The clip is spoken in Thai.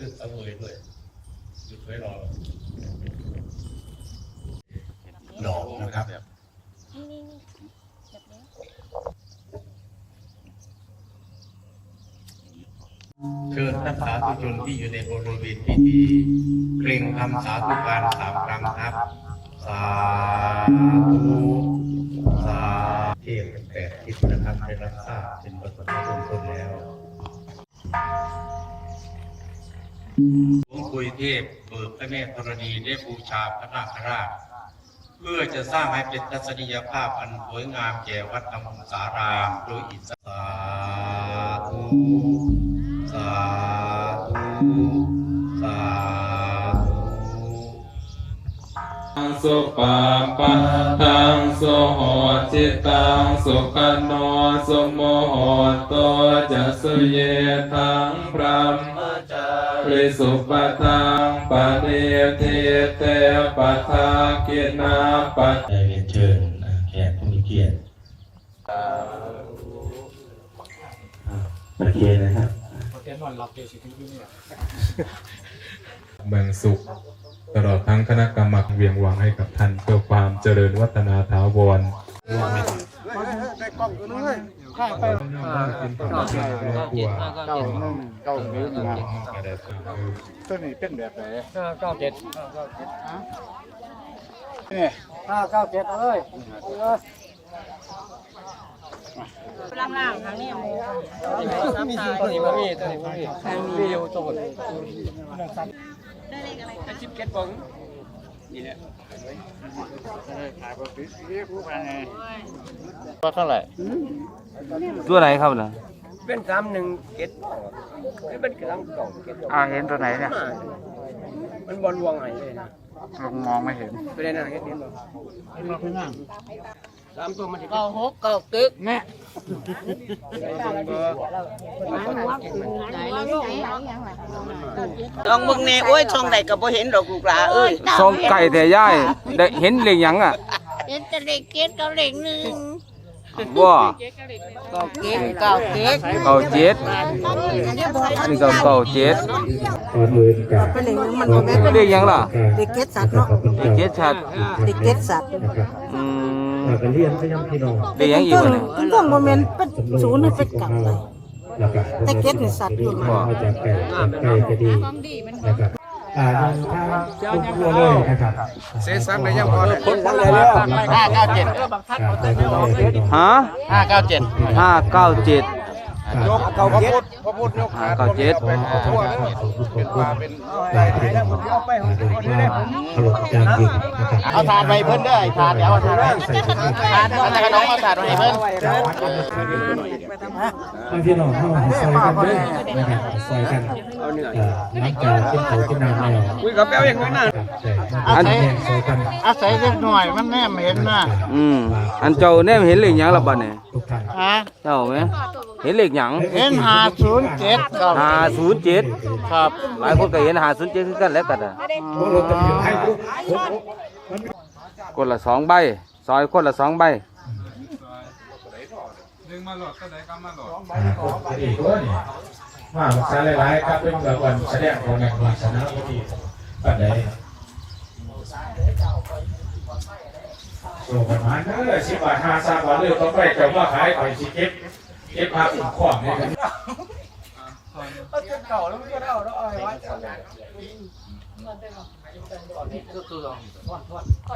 ตึกเอาเลยด้วยหยุดไว้รอดอกนะครับนี่นี่นี่แบบนี้เชิญท่านสาธุชนที่อยู่ในบริเวณพิธีเกรงคำสาธุการสามครั้งครับ สาธุสาเทพแปดทิศนะครับได้รับทราบเป็นประสบ หลวงคุยเทพเบิกพระแม่ธรณีได้บูชาพระนาคราช เพื่อจะสร้างให้เป็นทัศนียภาพอันสวยงามแก่วัดธรรมสารามโดยอิสระสาธุสาธุสาธุ สุปาปะทังสุโหจิตังสุขโนสุโมโหโตจะสุเยทังพระมจาริสุปทังปะเนเทเตปะทากินาปะเรียนเชิญแขกผู้มีเกียรติโอเคนะครับ เมืองสุข ตลอดทั้งคณะกรรมการเวียงวังให้กับท่านเพื่อความเจริญวัฒนาถาวรข้างไปเป็นความเชื่อครอบครัวเก้าหนึ่งเก้าหนึ่งกระดาษสามตัวนี้เป็นแบบไหนเก้าเจ็ดนี่ห้าเก้าเจ็ดเอ้ย ล่างๆทางนี้หมูมีจริงตัวนี้มามีตัวนี้มามีมีอยู่ตัวหมดได้เลขอะไรคะชิปเก็ตบองนี่แหละว่าเท่าไหร่ตัวไหนครับนะเป็นสามหนึ่งเก็ตนี่เป็นสามสองเก็ตอ่าเห็นตัวไหนเนี่ยมันบอลวงไหนเลยนะลงมองไม่เห็นตัวนี้นะเก็ตนี้บ่ สามตัวมันจะเก้าหกเก้าตึกแน่ไหนเราไหนลองมึงแน่โอ้ยช่องใดก็บ่เห็นดอกลูกหลาเอ้ยซองไก่แต่ย่ายได้เห็นเหล็กหยังอะเจ็ดจะเลขเจ็ดเก้าเลขหนึ่งว่าเก้าเจ็ดเก้าเจ็ดเก้าเจ็ดนี่ก็เก้าเจ็ด เป็นเหล็กมันบ่แม่นเลขหยังล่ะเด็กเก็ตสัตว์เนาะเลขเจ็ดชัดเด็กเก็ตสัตว์อืมเรียนก็ยังพี่น้องเลขหยังอีกต้นวะเนี่ยต้นต้นบ่แม่นเป็นศูนย์หรือเป็นเก่าเลยแต่เก็ตนี่สัตว์อยู่ว่าจากไก่ไก่ก็ดีนะครับอ่าทางครอบครัวเลยนะครับเซซันได้ยังพอเลยห้าเก้าเจ็ดฮะห้าเก้าเจ็ดห้าเก้าเจ็ด ยกเขาเจ็ดพระพุทธยกห้าเก้าเจ็ดเป็นทั่วเลยเป็นว่าเป็นไหนไหนแล้วผมเอาไปผมเอาไปขลุ่จางยิงนะครับเอาถาดไปเพิ่นเด้อถาดเดี๋ยวเอาถาดไปถาดมันจะกระน้องเอาถาดไปเพิ่นพี่น้องเข้าซอยกันด้วยนะครับซอยกันหลังจากกินเขากินน้ำแล้วอุ้ยกับแป๊วอย่างนั้นน่ะอันซอยกันอาศัยเล็กหน่อยมันแนมเห็นนะอืมอันเจ้าแนมเห็นเหล็กหยังล่ะบัดเนี่ยทุกท่านฮะเจ้าไหม เห็นเหล็กหยังเห็นห้าศูนย์เจ็ดครับห้าศูนย์เจ็ดครับ หลายคนก็เห็นห้าศูนย์เจ็ดคือกันแล้วกันอะพวกเราจะอยู่ให้ทุกทุกคนละสองใบซอยคนละสองใบดึงมาหลอดก็ได้ก็มาหลอดอีกตัวนี่มาใช้หลายๆครับเป็นแบบวันแสดงของงานวันชนะพอดีปัจจัยโซ่ประมาณนั้นเลยสิบบาทห้าสามบาทเลยต้องไปจะว่าขายไปสิเก็บ เก็บภาพอีกขวางนี่ครับเก่าแล้วมันก็เอาแล้วเอาไว้